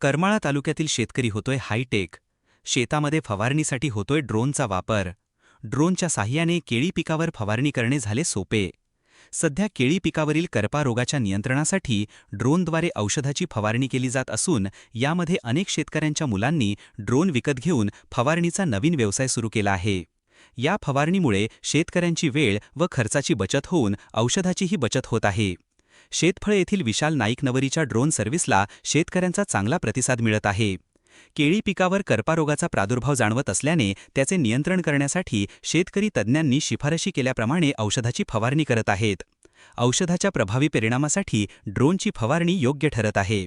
करमाळा तालुक्यातील शेतकरी होतोय हायटेक. शेतामध्ये फवारणीसाठी होतोय ड्रोनचा वापर. ड्रोनच्या साह्याने केळी पिकावर फवारणी करणे झाले सोपे. सध्या केळी पिकावरील करपा रोगाच्या नियंत्रणासाठी ड्रोनद्वारे औषधाची फवारणी केली जात असून यामध्ये अनेक शेतकऱ्यांच्या मुलांनी ड्रोन विकत घेऊन फवारणीचा नवीन व्यवसाय सुरू केला आहे. या फवारणीमुळे शेतकऱ्यांची वेळ व खर्चाची बचत होऊन औषधाचीही बचत होत आहे. शेतफळ येथील विशाल नाईक नवरीच्या ड्रोन सर्व्हिसला शेतकऱ्यांचा चांगला प्रतिसाद मिळत आहे. केळी पिकावर कर्पारोगाचा प्रादुर्भाव जाणवत असल्याने त्याचे नियंत्रण करण्यासाठी शेतकरी तज्ज्ञांनी शिफारशी केल्याप्रमाणे औषधाची फवारणी करत आहेत. औषधाच्या प्रभावी परिणामासाठी ड्रोनची फवारणी योग्य ठरत आहे.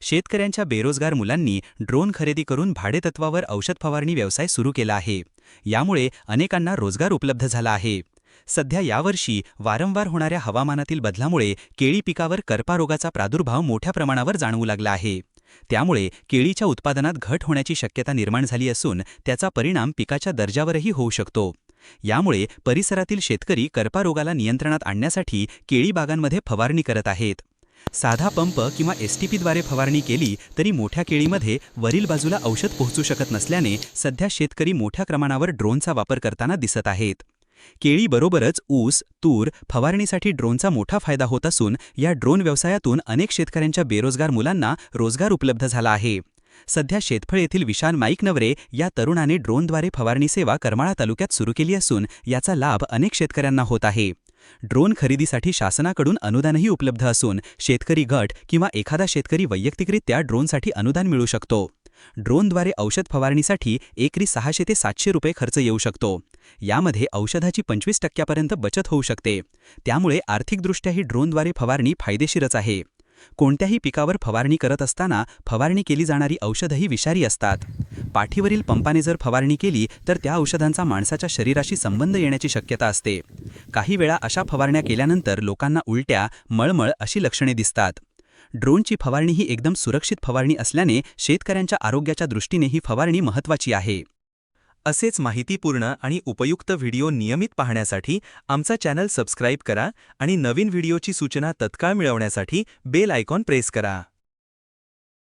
शेतकऱ्यांच्या बेरोजगार मुलांनी ड्रोन खरेदी करून भाडेतत्वावर औषध फवारणी व्यवसाय सुरू केला आहे. यामुळे अनेकांना रोजगार उपलब्ध झाला आहे. सध्या यावर्षी वारंवार होणाऱ्या हवामानातील बदलामुळे केळी पिकावर कर्पारोगाचा प्रादुर्भाव मोठ्या प्रमाणावर जाणवू लागला आहे. त्यामुळे केळीच्या उत्पादनात घट होण्याची शक्यता निर्माण झाली असून त्याचा परिणाम पिकाच्या दर्जावरही होऊ शकतो. यामुळे परिसरातील शेतकरी कर्पारोगाला नियंत्रणात आणण्यासाठी केळी बागांमध्ये फवारणी करत आहेत. साधा पंप किंवा एसटीपीद्वारे फवारणी केली तरी मोठ्या केळीमध्ये वरील बाजूला औषध पोहोचू शकत नसल्याने सध्या शेतकरी मोठ्या प्रमाणावर ड्रोनचा वापर करताना दिसत आहेत. केळीबरोबरच ऊस तूर फवारणीसाठी ड्रोनचा मोठा फायदा होत असून या ड्रोन व्यवसायातून अनेक शेतकऱ्यांच्या बेरोजगार मुलांना रोजगार उपलब्ध झाला आहे. सध्या शेतफळ येथील विशाल माईक नवरे या तरुणाने ड्रोनद्वारे फवारणी सेवा करमाळा तालुक्यात सुरू केली असून याचा लाभ अनेक शेतकऱ्यांना होत आहे. ड्रोन खरेदीसाठी शासनाकडून अनुदानही उपलब्ध असून शेतकरी गट किंवा एखादा शेतकरी वैयक्तिकरित्या ड्रोनसाठी अनुदान मिळू शकतो. ड्रोनद्वारे औषध फवारणीसाठी एकरी सहाशे ते सातशे रुपये खर्च येऊ शकतो. यामध्ये औषधाची पंचवीस टक्क्यापर्यंत बचत होऊ शकते. त्यामुळे आर्थिकदृष्ट्याही ड्रोनद्वारे फवारणी फायदेशीरच आहे. कोणत्याही पिकावर फवारणी करत असताना फवारणी केली जाणारी औषधंही विषारी असतात. पाठीवरील पंपाने जर फवारणी केली तर त्या औषधांचा माणसाच्या शरीराशी संबंध येण्याची शक्यता असते. काही वेळा अशा फवारण्या केल्यानंतर लोकांना उलट्या मळमळ अशी लक्षणे दिसतात. ड्रोनची फवारणी ही एकदम सुरक्षित फवारणी असल्याने शेतकऱ्यांच्या आरोग्याच्या दृष्टीने ही फवारणी महत्त्वाची आहे. असेच माहितीपूर्ण आणि उपयुक्त व्हिडिओ नियमित पाहण्यासाठी आमचा चॅनल सबस्क्राईब करा आणि नवीन व्हिडिओची सूचना तत्काळ मिळवण्यासाठी बेल आयकॉन प्रेस करा.